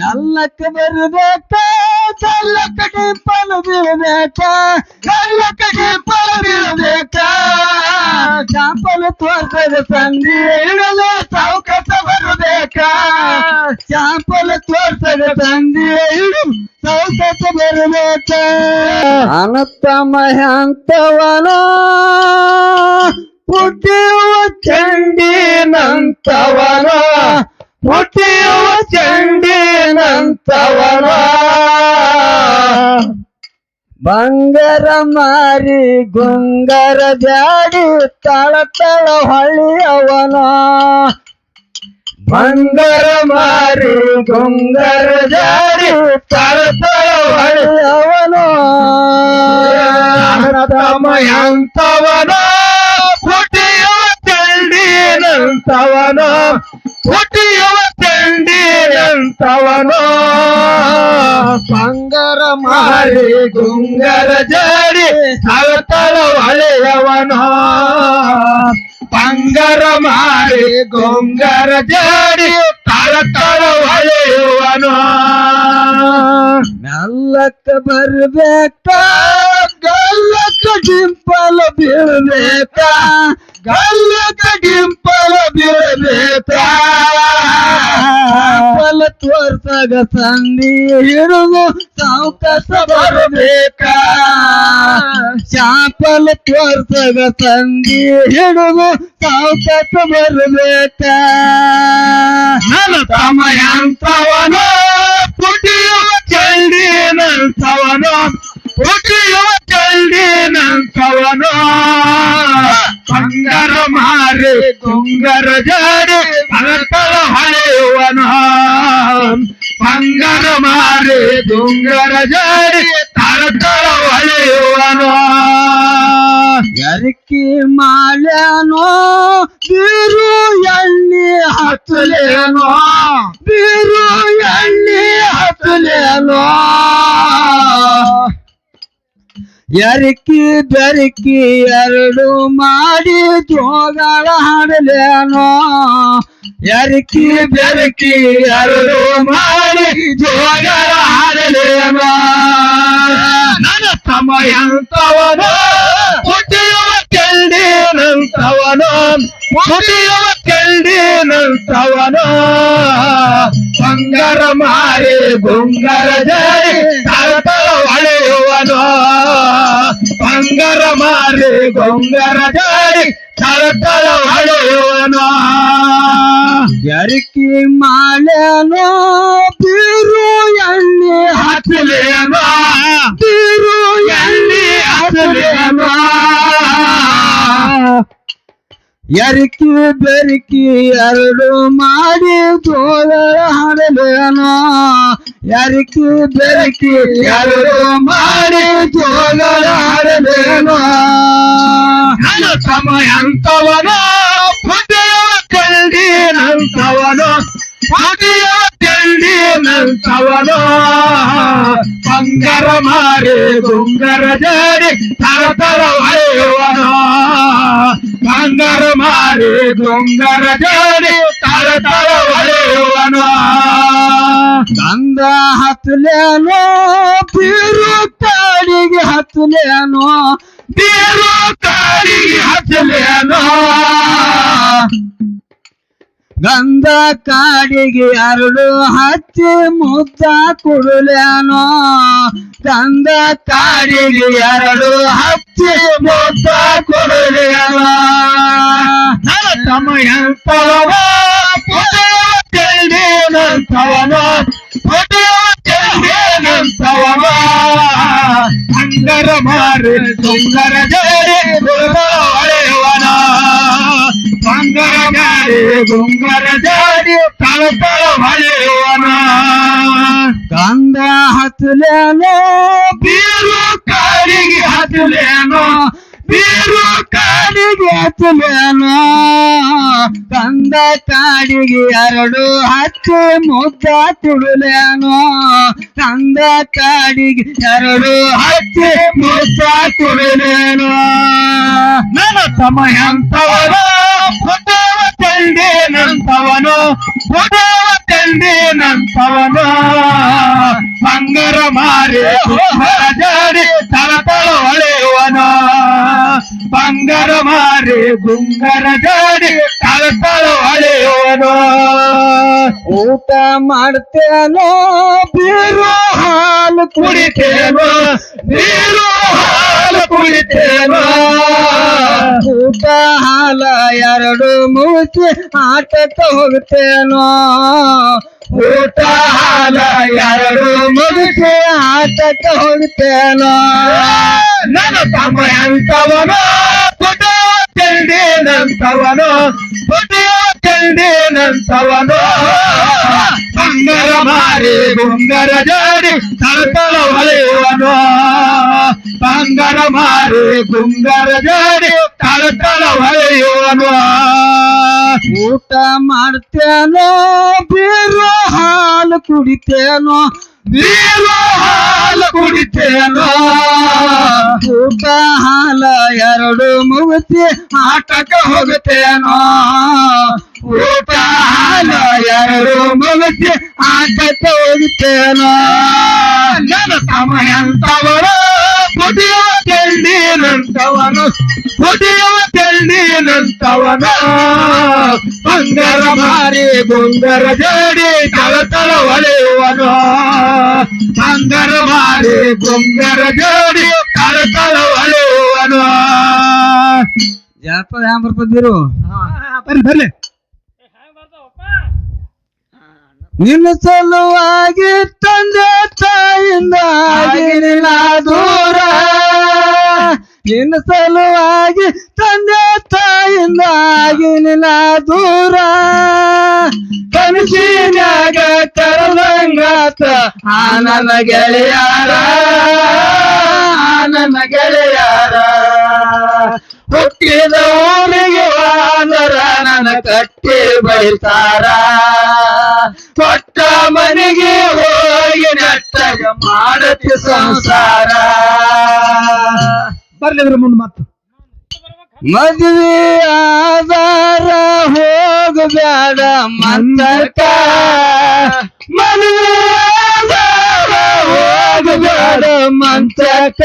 ಮೆಲ್ಲಕ್ಕೆ ಬರಬೇಕ ಕಲ್ಲಕ್ಕ ಡಿಂಪಲ್ ಬೀಳಬೇಕ ಕಲ್ಲಕ್ಕ ಡಿಂಪಲ್ ಬೀಳಬೇಕ. ಚಾಪಲು ತೋರ್ಸದ ತಂದಿ ಇಡಲು ಸಾವುಕಸ ಬರಬೇಕ. ಚಾಪಲು ತೋರ್ಸದ ತಂದಿ ಇಡು ಸಾವುಕಸ ಬರಬೇಕ. ಅನಂತ ಮಹಂತವನ ಚಂಡಿನಂತವನ ಪುಟ್ಟಿಯುವ ಚಂಡಿನಂತವನ? ಬಂಗಾರ ಮಾರಿ ಗುಂಗರ ಜಾಡಿ ತಳ ತಳ ಹೊಳಿಯವನ ಬಂಗಾರ ಮಾರಿ ಗುಂಗರ ಜಾಡಿ ತಳ ತಳ ಹೊಳಿಯವನ ಮಯಂತವನ ಪುಟಿಯುವ ಚಂಡಿನಂತವನ? ಪುಟಿಯುವ ಚಂಡಿನಂತವನ ಬಂಗಾರ ಮಾರಿ ಗುಂಗರ ಜಾಡಿ ತಳತಳ ಹೊಳೆಯವನ ಬಂಗಾರ ಮಾರಿ ಗುಂಗರ ಜಾಡಿ ತಳತಳ ಹೊಳೆಯುವನ ಮೆಲ್ಲಕ್ಕ ಬರ್ಬೇಕ ಗಲ್ಲಕ್ಕ ಡಿಂಪಲ್ ಬೀಳ್ಬೇಕ ಗಲ್ಲಕ್ಕ ಡಿಂಪಲ್ ಬೀಳ್ಬೇಕ ಚಾಪಲ್ ತೋರ್ಸಗ ಸಂಧಿ ಹಿಡಿದು ಸಾವುಕಾಸ ಬರಬೇಕ? ಚಾಪಲ ತೋರ್ಸಗ ಸಂಧಿ ಹಿಡಿದು ಸಾವುಕಾಸ ಬರಬೇಕ? ನನ್ನ ತಮಯಂತವನ ಪುಟಿಯುವ ಚಂಡಿನಂತವನ ಪುಟಿಯುವ ಚಂಡಿನಂತವನ ಬಂಗಾರ ಮಾರೆ ಗುಂಗರ ಜಾಡಿ ತಳತಳ ಹಳೆಯುವನ. ಬಂಗಾರ ಮಾರೆ ಗುಂಗರ ಜಾಡಿ ತಳತಳ ಹಳೆಯುವನ. ಎರಿಕಿ ಮಾಲ್ಯಾನೋ, ಬೀರು ಎಣ್ಣೆ ಹತ್ತಲೇನೋ. ಬೀರು ಎಣ್ಣೆ ಹತ್ತಲೇನೋ. ಎರಿಕಿ ಬೆರಕಿ ಎರಡು ಮಾಡಿ ಜೋಗಳ ಹಾಡಲೇನೋ ಎರಿಕಿ ಬೆರಕಿ ಎರಡು ಮಾಡಿ ಜೋಗಳ ಹಾಡಲೇನೋ ನನ್ನ ಸಮಯಂತವನ ಪುಟಿಯುವ ಕೆಲ್ಡಿನಂತವನ ಪುಟಿಯುವ ಕೆಲ್ಡಿನಂತವನ ಬಂಗಾರ ಮಾರಿ ಗುಂಗರ ಜಾರಿ ಬಂಗಾರ ಗೊಂಗರ ಜಾರಿ ತಳತಳ ಹೊಳೆಯುವನ. ಎರಿಕಿ ಮಾಲ್ಯಾನೋ ಬಿರು ಎಣ್ಣೆ ಹತ್ತಲೇನ ಬಿರು ಎಣ್ಣೆ ಹತ್ತಲೇನೋ ಎರಿಕಿ ಬೆರಕಿ ಎರಡು ಮಾಡಿ ಜೋಳ ಹಾಡಲೇನೋ ಎರಿಕಿ ಬೆರಕಿ ಎರಡು ಮಾಡಿ ಜೋಳ ಹಾಡಲೇನೋ ನನ್ನ ಸಮಯಂತವನ ಪುಟಿಯುವ ಕೆಲ್ಡಿನಂತವನ ಪುಟಿಯುವ ಕೆಲ್ಡಿನಂತವನ ಬಂಗಾರ ಮಾರಿ ಗುಂಗರ ಜಾಡಿ ತಳತಳ ಹೊಳೆಯುವನ ಬಂಗಾರ ಮಾರಿ ಜಾರಿ ಜಾಡಿ ತಳ ಹೊಳೆಯುವನ ಗಂಗಾ ಹತ್ತಲೇನೋ ಬೀರು ಕಾಡಿಗೆ ಹತ್ತಲೇನೋ ಬೀರು ಕಾಡಿಗೆ ಹಚ್ಚಲೇನೋ ಗಂಧ ಕಾಡಿಗೆ ಎರಡು ಹಚ್ಚಿ ಮುದ್ದ ಕೊಡಲೇನೋ ಗಂಧ ಕಾಡಿಗೆ ಎರಡು ಹಚ್ಚಿ ಮುದ್ದ ಕೊಡಲೇನೋ ನನ್ನ ಸಮಯಂತವನ ಪುಟಿಯುವ ಕೆಲ್ಡಿನಂತವನ ಪುಟಿಯುವ ಕೆಲ್ಡಿನಂತವನ ಅಂಗರ ಮಾರಿ ಸುಂದರ ಜಡಿ ಹೊಳೆಯುವನ ಬಂಗರ ಜಾಡಿ ಗುಂಗರ ಜಾಡಿ ತಳತಳ ಹೊಳೆಯುವನ ಗಂಗ ಹತ್ತಲೇನೋ ಬೀರು ಕಾಡಿಗೆ ಹತ್ತಲೇನೋ ಬೀರು ಕಾಡಿಗೆ ಹಚ್ಚಲೇನೋ ಕಂದ ಕಾಡಿಗೆ ಎರಡು ಹತ್ತು ಮುದ್ದ ತುಡುಲೇನೋ ಕಂದ ಕಾಡಿಗೆ ಎರಡು ಹತ್ತು ಮುದ್ದ ತುಡುಲೇನೋ ನನ್ನ ತಮ್ಮ ಎಂತವನು ನಂತವನು ತಂಡೇನಂತವನು ತಂದೆ ನಂತವನು ಬಂಗಾರ ಮಾರಿ ಜಾಡಿ ಬಂಗಾರ ಮಾರಿ ಗುಂಗರ ಜಾಡಿ ತಳತಳ ಹೊಳೆಯುವನು ಊಟ ಮಾಡ್ತೇನೋ ಬೀರು ಹಾಲು ಕುಡಿತೇನು. ಬೀರು ಹಾಲು ಕುಡಿತೇನು. ಊಟ ಹಾಲ ಎರಡು ಮುಗಿಸಿ ಆಟಕ್ಕೆ ಹೋಗ್ತೇನೋ. ಊಟ ಹಾಲ ಎರಡು ಮುಗಿಸಿ ಆಟಕ್ಕೆ ಹೋಗ್ತೇನೋ. ನನ್ನ ತಮ್ಮ ಎಂತವನು ಗುಂಗರ ಜೋಡಿ ತಳತಳ ಹೊಳೆಯುವನು. ಬಂಗಾರ ಮಾರಿ ಗುಂಗರ ಜೋಡಿ ತಳತಳ ಹೊಳೆಯುವನು. ಊಟ ಮಾಡ್ತೇನೋ, ಬೀರು ಹಾಲು ಕುಡಿತೇನೋ ನೀರು ಹಾಲು ಕುಡಿತೇನೋ. ಊಟ ಹಾಲ ಎರಡು ಮುಗುತಿ ಆಟಕ್ಕೆ ಹೋಗುತ್ತೇನೋ. ಊಟ ಹಾಲ ಎರಡು ಮುಗುತಿ ಆಟಕ್ಕೆ ಹೋಗ್ತೇನೋ ನನ್ನ ತಮ್ಮ ಎಂತವರು ತೆಳ್ಳಿನಂತವನು ಕುಡಿಯುವ ತೆಳ್ಳಿನಂತವನ ಬಂಗಾರ ಮಾರಿ ಗುಂಗರ ಜೋಡಿ ತಳತಳ ಹೊಳೆಯುವನು ಬಂಗಾರ ಮಾರಿ ಗುಂಗರ ಜೋಡಿ ತಳತಳ ಹೊಳೆಯುವನು ಜಾನಪದ ಹ್ಯಾಂಗ್ ಬರ್ತಿದ್ದೀರು ಬರ್ರಿ ಬರ್ರಿ ನಿನ್ನ ಸಲುವಾಗಿ ತಂದೆ ತಾಯಿಂದ ಆಗಿರಲಾದೂರ ದೂರ. ನಿನ್ನ ಸಲುವಾಗಿ ತಂದೆ ತಾಯಿಂದಾಗಿ ನಿನ್ನ ದೂರ. ಕನಸಿನಾಗ ಕರದಂಗಾತ ಆ ನನ್ನ ಗೆಳೆಯಾರ ಆನನ ಗೆಳೆಯಾರ. ಹುಟ್ಟಿದ ಊರಿಗೆ ವಾದರ ನನ್ನ ಕಟ್ಟಿ ಬೈತಾರ. ಕೊಟ್ಟ ಮನೆಗೆ ಹೋಗಿ ನಟ್ಟಗ ಮಾಡತಿ ಸಂಸಾರ. ಬರ್ಲಿ ಅದ್ರ ಮುಂದೆ ಮತ್ತೆ ಮದುವೆ ಆದಾರ ಹೋಗಬೇಡ ಮಂದಕ ಮದುವೆ ಆದಾರ ಹೋಗಬೇಡ ಮಂತಕ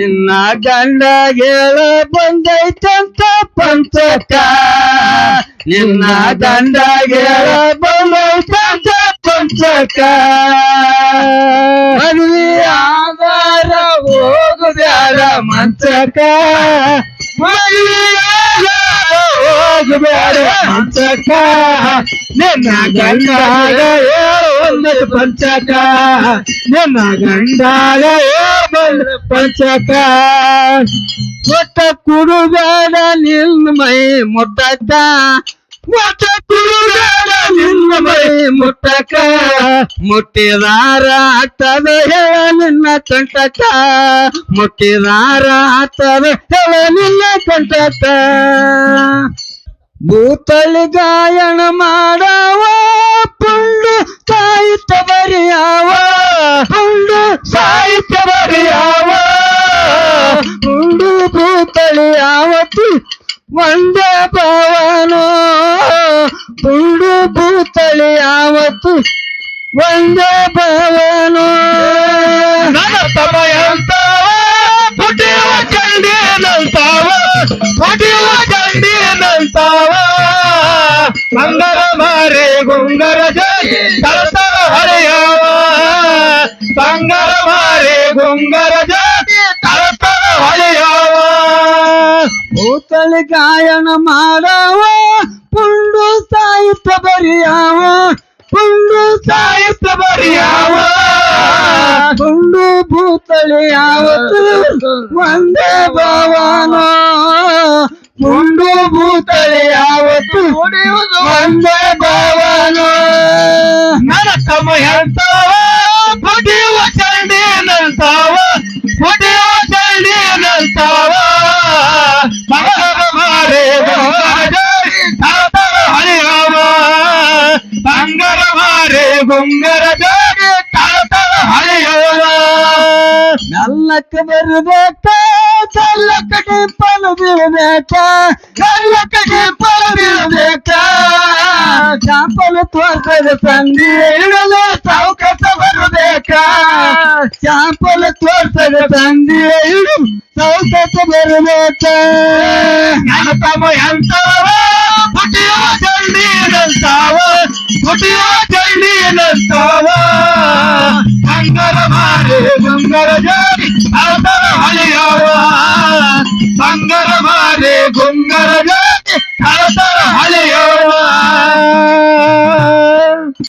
ಇನ್ನ ಗಂಡ ಹೇಳ ಬಂದೈತಂತ ಪಂಚಕ. ನಿನ್ನ ಗಂಡ ಹೇಳ ಬಂದೈತಂತ ಪಂಚಕ ಮದುವೆ ಆದಾರ ಹೋಗಬೇಡ ಮಂಚಕ. ಮದುವೆ ಹೋಗಬೇಡ ಮಂಚಕ. ನಿನ್ನ ಗಂಡಾಗ ಏಳು ಒಂದತ್ತು ಪಂಚಕ. ನಿನ್ನ ಗಂಡಾಗ ಏಳು ಪಂಚಕ. ಒಟ್ಟ ಕುಡುಬೇಡ ನಿನ್ನ ಮೈ ಮುಟ್ಟಕ ಒಟ್ಟ ಮುಟ್ಟಿದಾರ ಹತ್ತದ ಹೇಳ ನಿನ್ನ ಕಂಟಕ ಮುಟ್ಟಿದಾರ ಹತ್ತದ ಹೇಳ ನಿನ್ನ ಕಂಟಕ ಭೂತಳಿ ಗಾಯಣ ಮಾಡವ, ಪುಂಡು ಸಾಹಿತ್ಯ ಬರೆಯವ ಪುಂಡು ಸಾಹಿತ್ಯ ಬರೆಯವ ಪುಂಡು ಭೂತಳಿ ಯಾವತ್ತು ಒಂದೇ ಭವನೋ ಪುಟಿಯುವ ಚಂಡಿನಂತಾವ ಮಂಗಲ ಮಾರೆ ಗುಂಗರ ಜಯ ತಳತಳ ಹರೆಯವ ಬಂಗಾರ ಮಾರೆ ಗುಂಗರ ಜಯ ತಳತಳ ಹೊಳೆಯವ. ಭೂತಳಿ ಗಾಯನ ಮಾಡವ ನಂತಾವ ಪುಟಿಯುವ ಚರಂಡಿ ನಂತಾವ ಪುಟಿಯುವ ಚರಂಡಿ ನಂತಾವ ಮಗನ ಮಾರೇ ತಾತವ ಹರಿಯವ ಬಂಗರ ಮಾರೇ ಬಂಗರ ಜೋಡಿ ತಾತವ ಹರಿಯವ ನಲ್ಲಕ್ಕೆ ಬರಬೇಕ ಚಲ್ಲಕ್ಕೆ ಟಿಪ್ಪಲು ಬೀಳಬೇಕ ಚಲ್ಲಕ್ಕೆ ಟಿಪ್ಪಲು ಬೀಳಬೇಕ ಚಾಂಪಲು ತೋರ್ತದ ತಂದಿ, ಇಡಲು ಸಾವುಕಸ ಬರಬೇಕ? ಚಾಂಪಲು ತೋರ್ತದ ತಂದಿ, ಇಡು ಸಾವುಕಸ ಬರಬೇಕ? ನನ್ನ ತಮ್ಮ ಎಂತವ ಪುಟಿಯೋ ಜಲ್ಡಿನಂತಾವ ಪುಟಿಯೋ ಜಲ್ಡಿನಂತಾವ ಬಂಗಾರ ಮಾರಿ, ಬಂಗಾರ ಜೋಡಿ ತಳತಳ ಹಳೆಯವ ಬಂಗಾರ ಮಾರಿ ಗುಂಗರ ಜೋಡಿ ತಳತಳ Bye.